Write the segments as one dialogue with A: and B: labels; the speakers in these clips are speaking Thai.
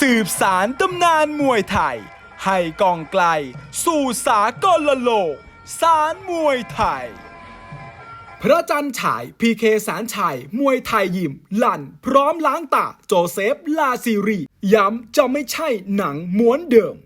A: สืบสารตำนานมวยไทย ให้กองไกล สู่สากลโลก สารมวยไทย พระจันทร์ฉายพีเคสารชัย มวยไทยยิม ลั่น พร้อมล้างตา โจเซฟ ลาซีรี ย้ำจะไม่ใช่หนังม้วนเดิม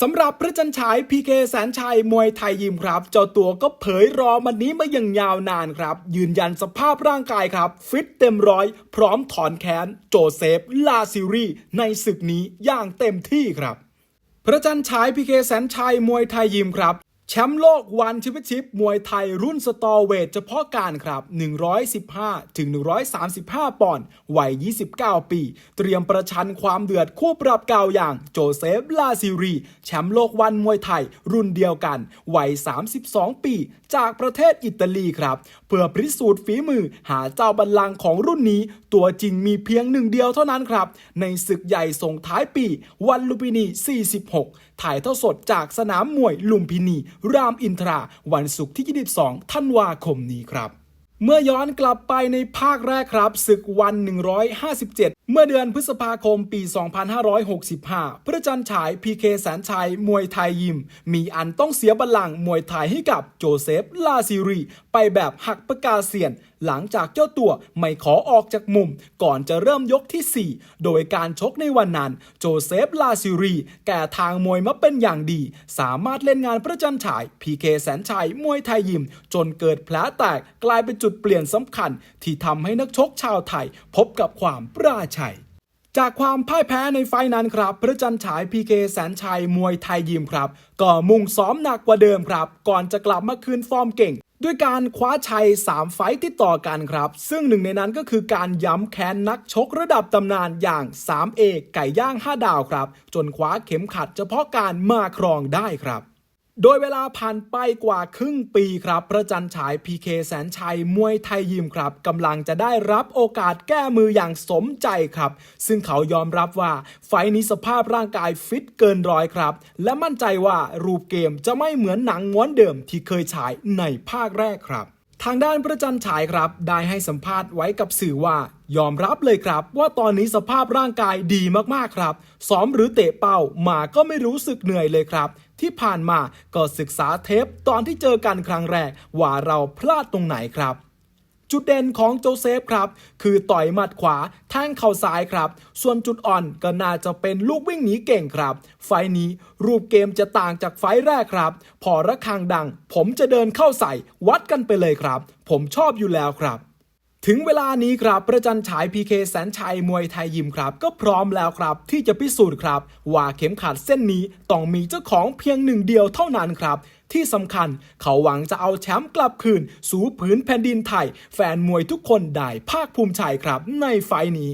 A: สำหรับพระจันฉายพีเคแสนชัยมวยไทยยิมครับ เจ้าตัวก็เผยรอมันนี้มาอย่างยาวนานครับ ยืนยันสภาพร่างกายครับ ฟิตเต็มร้อย พร้อมถอนแขนโจเซฟ ลาซิรีในศึกนี้อย่างเต็มที่ครับพระจันฉายพีเคแสนชัยมวยไทยยิมครับ แชมป์โลกวันชิปชิปมวยไทยรุ่นสตอเวทเฉพาะการครับ 115 ถึง 135 ปอนด์ วัย 29 ปี เตรียมประชันความเดือดคู่ปรับเก่าอย่างโจเซฟ ลาซิรี แชมป์โลกวันมวยไทยรุ่นเดียวกัน วัย 32 ปี จากประเทศอิตาลีครับ เพื่อพิสูจน์ฝีมือหาเจ้าบัลลังก์ของรุ่นนี้ ตัวจริงมีเพียงหนึ่งเดียวเท่านั้นครับ ในศึกใหญ่ส่งท้ายปี วันลุมพินี 46 ถ่ายทอดสดจากสนามมวยลุมพินีรามอินทราวันศุกร์ที่ 22 ธันวาคมนี้ครับเมื่อย้อนกลับไปในภาคแรกครับศึกวัน 157 เมื่อเดือนพฤษภาคมปี 2565 พระจันทร์ฉายพีเคแสนชัย มวยไทยยิม มีอันต้องเสียบัลลังก์มวยไทยให้กับโจเซฟ ลาซิรี ไปแบบหักปากกาเสียน หลังจากเจ้าตัวไม่ขอออกจากมุม ก่อนจะเริ่มยกที่ 4 โดยการชกในวันนั้นโจเซฟลาซิรี แก่ทางมวยมาเป็นอย่างดี สามารถเล่นงานพระจันฉายพีเคแสนชัยมวยไทยยิม จนเกิดแผลแตกกลายเป็นจุดเปลี่ยนสำคัญ ที่ทำให้นักชกชาวไทย พบกับความปราชัยจากความพ่ายแพ้ในไฟล์นั้นครับ พระจันฉายพีเคแสนชัยมวยไทยยิมครับ ก็มุ่งซ้อมหนักกว่าเดิมครับ ก่อนจะกลับมาคืนฟอร์มเก่ง ด้วยการคว้าชัย 3 ไฟต์ติดต่อกันครับ ซึ่งหนึ่งในนั้นก็คือการย้ำแค้นนักชกระดับตำนานอย่าง 3 เอไก่ย่าง 5 ดาวครับ จนคว้าเข็มขัดเฉพาะการมาครองได้ครับ โดยเวลาผ่านไปกว่าครึ่งปีครับ พระจันฉายพีเคแสนชัยมวยไทยยิมครับกำลังจะได้รับโอกาสแก้มืออย่างสมใจครับ ซึ่งเขายอมรับว่า ไฟนี้สภาพร่างกายฟิตเกินร้อยครับ และมั่นใจว่ารูปเกมจะไม่เหมือนหนังม้วนเดิมที่เคยฉายในภาคแรกครับ ทางด้านพระจันฉายครับ ได้ให้สัมภาษณ์ไว้กับสื่อว่า ยอมรับเลยครับ ว่าตอนนี้สภาพร่างกายดีมากๆครับ ซ้อมหรือเตะเป้ามาก็ไม่รู้สึกเหนื่อยเลยครับ ที่ผ่านมาก็ศึกษาเทปตอนที่เจอกันครั้งแรกว่าเราพลาดตรงไหนครับ จุดเด่นของโจเซฟครับ คือต่อยหมัดขวาแทงเข่าซ้ายครับ ส่วนจุดอ่อนก็น่าจะเป็นลูกวิ่งหนีเก่งครับ ไฟล์นี้รูปเกมจะต่างจากไฟล์แรกครับ พอระฆังดัง ผมจะเดินเข้าใส่วัดกันไปเลยครับ ผมชอบอยู่แล้วครับ ถึงเวลานี้ครับประจันฉายพีเคแสนชัยมวยไทยยิมครับ ก็พร้อมแล้วครับ ที่จะพิสูจน์ครับ ว่าเข็มขัดเส้นนี้ต้องมีเจ้าของเพียงหนึ่งเดียวเท่านั้นครับ ที่สำคัญเขาหวังจะเอาแชมป์กลับคืน สู่ผืนแผ่นดินไทย แฟนมวยทุกคนได้ภาคภูมิใจครับในไฟล์นี้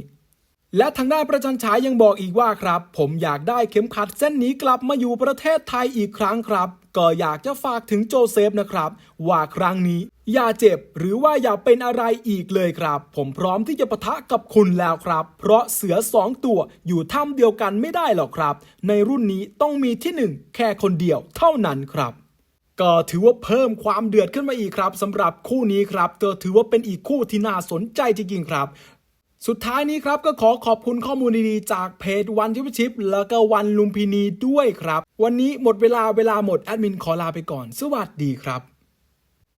A: และทางด้านประจันฉายยังบอกอีกว่าครับ ผมอยากได้เข็มขัดเส้นนี้กลับมาอยู่ประเทศไทยอีกครั้งครับ ก็อยากจะฝากถึงโจเซฟนะครับ ว่าครั้งนี้ อย่าเจ็บหรือว่าอย่าเป็นอะไรอีกเลยครับ ผมพร้อมที่จะปะทะกับคุณแล้วครับ เพราะเสือสองตัวอยู่ถ้ำเดียวกันไม่ได้หรอกครับ ในรุ่นนี้ต้องมีที่หนึ่งแค่คนเดียวเท่านั้นครับก็ถือว่าเพิ่มความเดือดขึ้นมาอีกครับสำหรับคู่นี้ครับก็ถือว่าเป็นอีกคู่ที่น่าสนใจจริงๆครับ สุดท้ายนี้ครับก็ขอขอบคุณข้อมูลดีๆ จากเพจวันชิปชิปแล้วก็วันลุมพินีด้วยครับ วันนี้หมดเวลาเวลาหมดแอดมินขอลาไปก่อน สวัสดีครับ